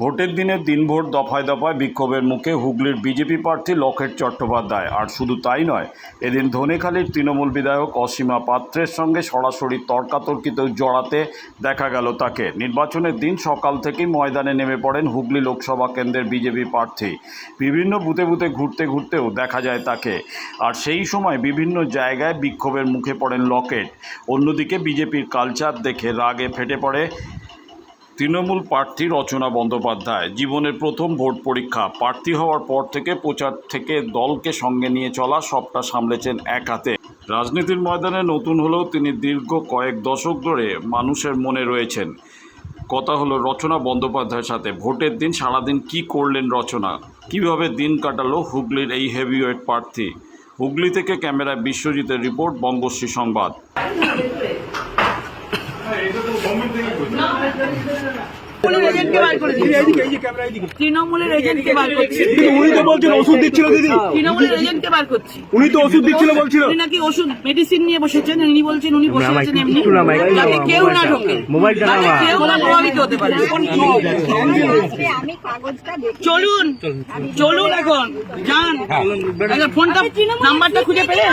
ভোটের দিনে দিনভর দফায় দফায় বিক্ষোভের মুখে হুগলির বিজেপি প্রার্থী লকেট চট্টোপাধ্যায়। আর শুধু তাই নয়, এদিন ধনেখালির তৃণমূল বিধায়ক অসীমা পাত্রের সঙ্গে সরাসরি তর্কাতর্কিতেও জড়াতে দেখা গেল তাকে। নির্বাচনের দিন সকাল থেকেই ময়দানে নেমে পড়েন হুগলি লোকসভা কেন্দ্রের বিজেপি প্রার্থী। বিভিন্ন বুথে বুথে ঘুরতে ঘুরতেও দেখা যায় তাকে। আর সেই সময় বিভিন্ন জায়গায় বিক্ষোভের মুখে পড়েন লকেট। অন্যদিকে বিজেপির কালচার দেখে রাগে ফেটে পড়ে তৃণমূল প্রার্থী রচনা বন্দ্যোপাধ্যায়। জীবনের প্রথম ভোট পরীক্ষা। প্রার্থী হওয়ার পর থেকে প্রচার থেকে দলকে সঙ্গে নিয়ে চলা সবটা সামলেছেন এক হাতে। রাজনীতির ময়দানে নতুন হলেও তিনি দীর্ঘ কয়েক দশক ধরে মানুষের মনে রয়েছেন। কথা হলো, রচনা বন্দ্যোপাধ্যায়ের সাথে ভোটের দিন সারাদিন কি করলেন রচনা? কীভাবে দিন কাটালো হুগলির এই হেভিওয়েট প্রার্থী? হুগলি থেকে ক্যামেরায় বিশ্বজিতের রিপোর্ট, বঙ্গশ্রী সংবাদ তৃণমূলের এজেন্টকে বার করে তৃণমূলের এজেন্টকে বার করছি। উনি তো বলছেন ওষুধ দিচ্ছিল দিদি। তৃণমূলের এজেন্টকে বার করছি। উনি তো ওষুধ দিচ্ছিল বলছিল। উনি নাকি ওষুধ মেডিসিন নিয়ে বসেছেন উনি বলছেন উনি বসে আছেন এমনি। যাতে কেউ না ঢোকে। যাতে কেউ না প্রভাবিত হতে পারে। আমি কাগজটা দেখি। চলুন চলুন এখন যান। ফোনটা নাম্বারটা খুঁজে পেলেন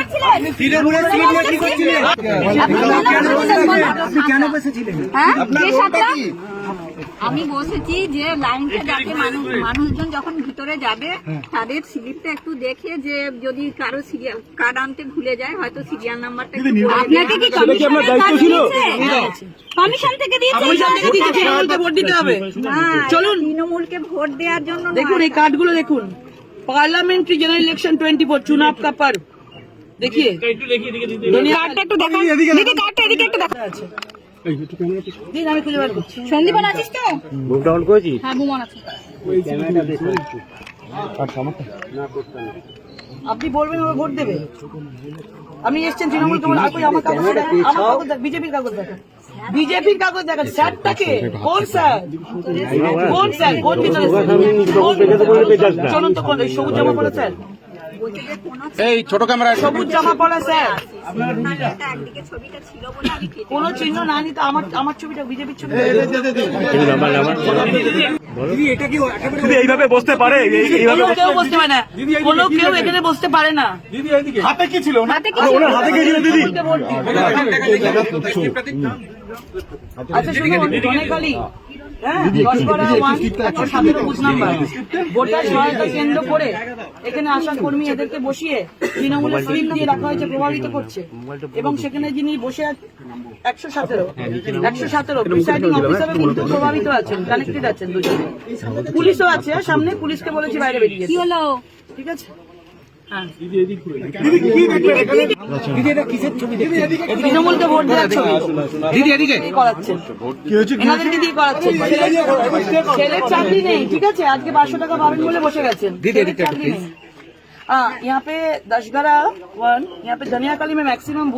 হ্যাঁ? কে সাথে? আমি বসেছি যে লাইনটা যাতে মানুষ মানুষজন যখন ভিতরে যাবে তাদের স্লিপটা একটু দেখে যে যদি কারো সিরিয়াল কার্ড আনতে ভুলে যায় হয়তো সিরিয়াল নাম্বারটা আপনাকে কি সেটা কি আপনার দায়িত্ব ছিল কমিশন থেকে দিয়েছে কমিশন থেকে দিচ্ছে তৃণমূলকে ভোট দিতে হবে না চলুন। তৃণমূলকে ভোট দেওয়ার জন্য নয়। দেখুন এই কার্ডগুলো দেখুন parliamentary general election twenty four চুনাব का पर्व देखिए কার্ডটা একটু দেখান সন্দীপন আছিস তো? ডাউন করেছি হ্যাঁ বুমন আছে। আপনি বলবেন ওরা ভোট দেবে। আপনি এসছেন কই আমার কাগজ আমার কাগজ বিজেপির কাগজ দেখান বিজেপির কাগজ দেখান স্যারটাকে। কোন স্যার? কোন স্যার? কোন ভিতরে কোন- কোন সবুজ জামা পরা স্যার। এই ছোট ক্যামেরা সবুজ জামা পড়া স্যার। নামটা একদিকে ছবিটা ছিল বলে আমি কেটে কোন চিহ্ন না নিতে আমার আমার ছবিটা বিজেপির ছবি দিদি এইভাবে বসতে পারে এইভাবে কেউ বসতে পারে না কোনো কেউ এখানে বসতে পারে না হাতে কি ছিল হাতে কি ওনার হাতে কি ছিল দিদি আচ্ছা শুনুন ধনেখালি হ্যাঁ দশকরা ওয়ান একশো সতেরো বুথ নাম্বার ভোটার সহায়তা কেন্দ্র করে এখানে আসা কর্মী এদেরকে বসিয়ে তৃণমূলের স্লিপ দিয়ে রাখা হয়েছে প্রভাবিত করছে এবং সেখানে যিনি বসে একশো সতেরো। একশো সতেরো। প্রিসাইডিং অফিসারও কিন্তু প্রভাবিত আছেন কানেক্টেড আছেন দুজনে। পুলিশও আছে সামনে পুলিশকে বলেছি বাইরে বেরিয়ে কি হলো? ঠিক আছে? হ্যাঁ। তৃণমূলকে ভোট দেওয়ার ছবি। দিদি এদিকে। করাচ্ছেন এনাদেরকে দিয়ে করাচ্ছেন ছেলের চাকরি নেই ঠিক আছে? আজকে পাঁচশো টাকা পাবেন বলে বসে গেছেন। চাকরি নেই। हाँ यहाँ पे दशगरा वन, यहाँ पे धनियाकाली में मैक्सिमम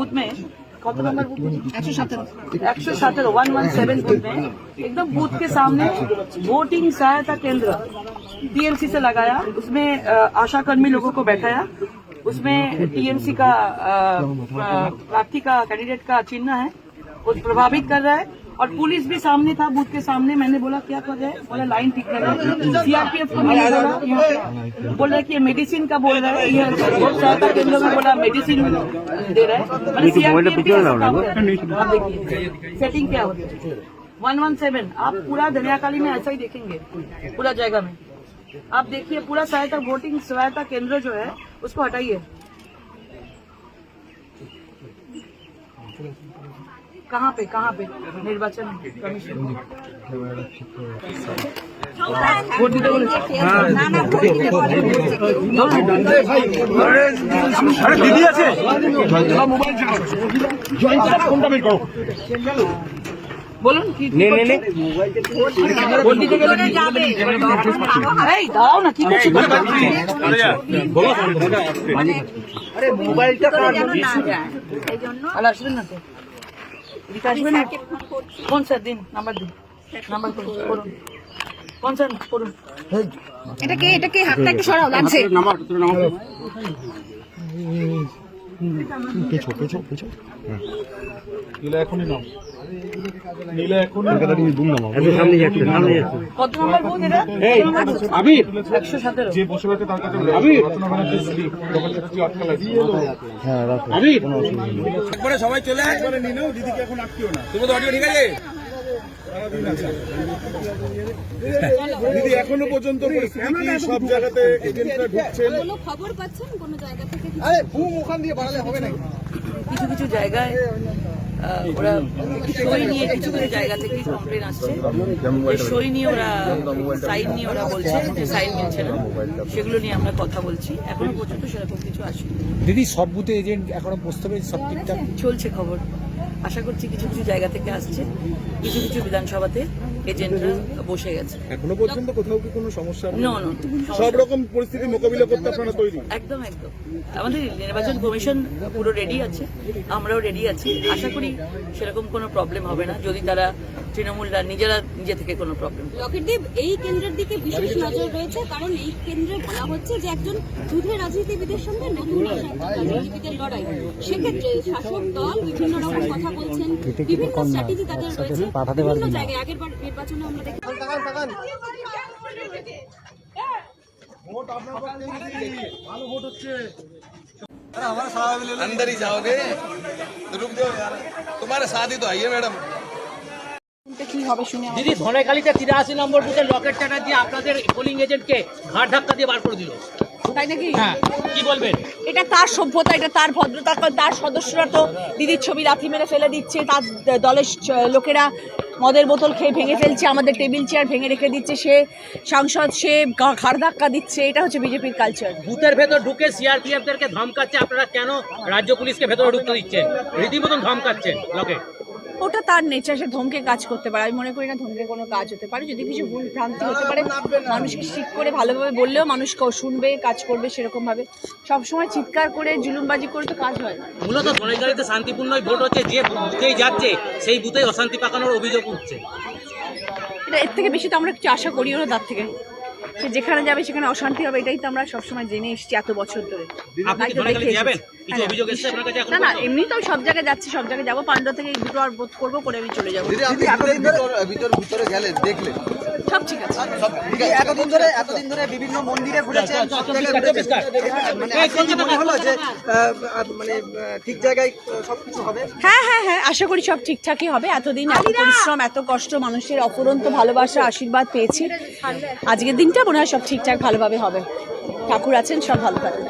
वन सेवन बूथ में एकदम बूथ के सामने वोटिंग सहायता केंद्र टीएमसी से लगाया। उसमें आशा कर्मी लोगों को बैठाया। उसमें टीएमसी का प्रार्थी का कैंडिडेट का चिन्ह है। वो प्रभावित कर रहा है। और पुलिस भी सामने था बूथ के सामने। मैंने बोला क्या कर रहे हैं? बोला लाइन ठीक कर रहा है। सीआरपीएफ को मैंने बोला बोल रहा है कि ये मेडिसिन का बोल रहा है। ये सहायता केंद्र में बोला मेडिसिन दे रहा है। मैंने सीआरपीएफ सेटिंग क्या। होती है। वन वन सेवन आप पूरा दरियाकाली में ऐसा ही देखेंगे पूरा जगह में। आप देखिए पूरा सहायता वोटिंग सहायता केंद्र जो है उसको हटाइए। कहाँ पे कहाँ पे निर्वाचन कमीशन ভোট দিতে বলেছে না না ভোট দিতে বলে আরে দিদি আছে ফোনটা বের করো বলুন কি নে নে নে ভোট দিতে গেলে ভিতরে যাবে তখন আরো হাতে এই দাও না কি করছো ভিতরে যেন না যায় এই জন্য আর আসবেন না কোন স্যার দিন নাম্বার দিন। নাম্বার করুন করুন। স্যার করুন। এটা কে এটা কে? হাতটা একটু সরাও লাগছে কত নম্বর বুথ এটা? একশো সতেরো। একবারে সবাই চলে আয়। একবারে নিয়ে দিদিকে এখন আটকিও না। তুমি তো অডিও ঠিক আছে? দিদি এখনও পর্যন্ত পরিস্থিতি সব জায়গাতে এজেন্টরা ঢুকছেন। কোনো খবর পাচ্ছেন? কোনো জায়গা থেকে কিছু কিছু জায়গায় ওরা সই নিয়ে কিছু কিছু জায়গা থেকে কমপ্লেন আসছে। সই নিয়ে ওরা সাইন নিয়ে ওরা বলছে যে সাইন মিলছে না। সেগুলো নিয়ে আমরা কথা বলছি। এখনও পর্যন্ত সেরকম কিছু আসেনি। দিদি সব বুথে এজেন্ট এখনও পেরেছে? সব ঠিকঠাক? চলছে খবর। আশা করছি কিছু কিছু জায়গা থেকে আসছে। কিছু কিছু বিধানসভাতে। এজেন্টরা বসে গেছে। এখনও পর্যন্ত কোথাও কি কোনো সমস্যা না নো সব রকম পরিস্থিতি মোকাবিলা করতে আপনারা তৈরি। একদম একদম। আমাদের নির্বাচন কমিশন পুরো রেডি আছে আমরাও রেডি আছি। আশা করি সেরকম কোনো প্রবলেম হবে না। যদি তারা তৃণমূলরা নিজেরা নিজে থেকে কোনো প্রবলেম লকেটদেব এই কেন্দ্রের দিকে বিশেষ নজর রয়েছে কারণ এই কেন্দ্রে বলা হচ্ছে যে একজন যুদ্ধের রাজনীতিবিদের সঙ্গে নতুন রাজনীতিবিদের লড়াই সেক্ষেত্রে শাসক দল বিভিন্ন রকম কথা বলছেন বিভিন্ন স্ট্র্যাটেজি তাদের রয়েছে বিভিন্ন জায়গায় আগের বার নির্বাচনে আমরা দেখি अंदर ही जाओगे तो रुक जाओ यार तुम्हारे साथ ही तो आई है मैडम দিদি ধনেখালিতে তিরাশি নম্বর বুথে লকেট চ্যাটার্জি আপনাদের পোলিং এজেন্টকে ঘাট ধাক্কা দিয়ে বার করে দিল। তাই নাকি? হ্যাঁ কি বলবেন? এটা তার সভ্যতা এটা তার ভদ্রতা তার সদস্যরা তো দিদির ছবি লাথি মেরে ফেলে দিচ্ছে তার দলের লোকেরা মদের বোতল খেয়ে ভেঙে ফেলছে আমাদের টেবিল চেয়ার ভেঙে রেখে দিচ্ছে সে সাংসদ সে ঘাড় ধাক্কা দিচ্ছে এটা হচ্ছে বিজেপির কালচার বুথের ভেতর ঢুকে সিআরপিএফ দেরকে ধমকাচ্ছে আপনারা কেন রাজ্য পুলিশকে ভেতরে ঢুকতে দিচ্ছেন? রীতিমতন ধমকাচ্ছেন লকেট। ওটা তার নেচার সে ধমকে কাজ করতে পারে। আমি মনে করি না ধমকে কোনো কাজ হতে পারে। যদি কিছু ভুল ভ্রান্তি হতে পারে মানুষকে ঠিক করে ভালোভাবে বললেও মানুষ শুনবে কাজ করবে সেরকম ভাবে সবসময় চিৎকার করে জুলুমবাজি করে তো কাজ হয়। মূলত ধনেখালিতে শান্তিপূর্ণ ভোট হচ্ছে যে বুথেই যাচ্ছে সেই বুথেই অশান্তি পাকানোর অভিযোগ উঠছে। এটা এর থেকে বেশি তো আমরা কিছু আশা করিও না তার থেকে। সে যেখানে যাবে সেখানে অশান্তি হবে এটাই তো আমরা সবসময় জেনে এসেছি এত বছর ধরে। হ্যাঁ। অভিযোগ এসেছে আপনার কাছে এখন না না এমনি তো আমি সব জায়গায় যাচ্ছি সব জায়গায় যাব। পান্ডা থেকে দুটো আর বোধ করব করে আমি চলে যাব। ভিতর ভিতর ভিতরে গেলে দেখলে সব ঠিক আছে। এতদিন ধরে এতদিন ধরে বিভিন্ন মন্দিরে ঘুরেছেন মানে মনে হলো যে মানে ঠিক জায়গায় সবকিছু হবে? হ্যাঁ হ্যাঁ হ্যাঁ আশা করি সব ঠিকঠাকই হবে। এতদিন এত পরিশ্রম এত কষ্ট মানুষের অফুরন্ত ভালোবাসা আশীর্বাদ পেয়েছি। আজকের দিনটা মনে হয় সব ঠিকঠাক ভালোভাবে হবে। ঠাকুর আছেন সব ভালো থাকবে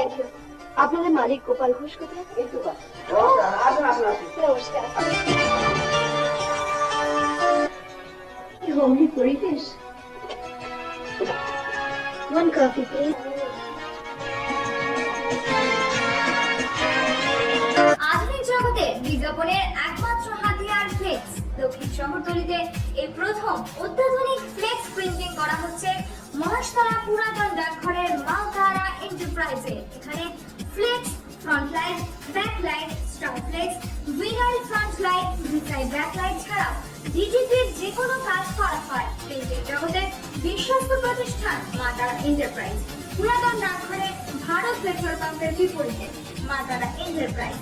thank you আপনাদের মালিক গোপাল ঘোষ কোথায়? নমস্কার হোমলি পরিবেশ। আধুনিক জগতে বিজ্ঞাপনের ফ্লেক্স দক্ষিণ শহরতলিতে এই প্রথম অত্যাধুনিক ফ্লেক্স প্রিন্টিং করা হচ্ছে মহেশতলা পুরাতন ডাকঘরের মালতারা এন্টারপ্রাইজে এখানে flex front light back light star flex winner front light ভিসাই back light ছাড়াও ডিজিপির যে কোনো কাজ করা হয়। পেন্টের জগতের বিশ্বস্ত প্রতিষ্ঠান মাতারা এন্টারপ্রাইজ পুরাতন ডাকঘরে ভারত পেট্রোল পাম্পের বিপরীতে মাতারা এন্টারপ্রাইজ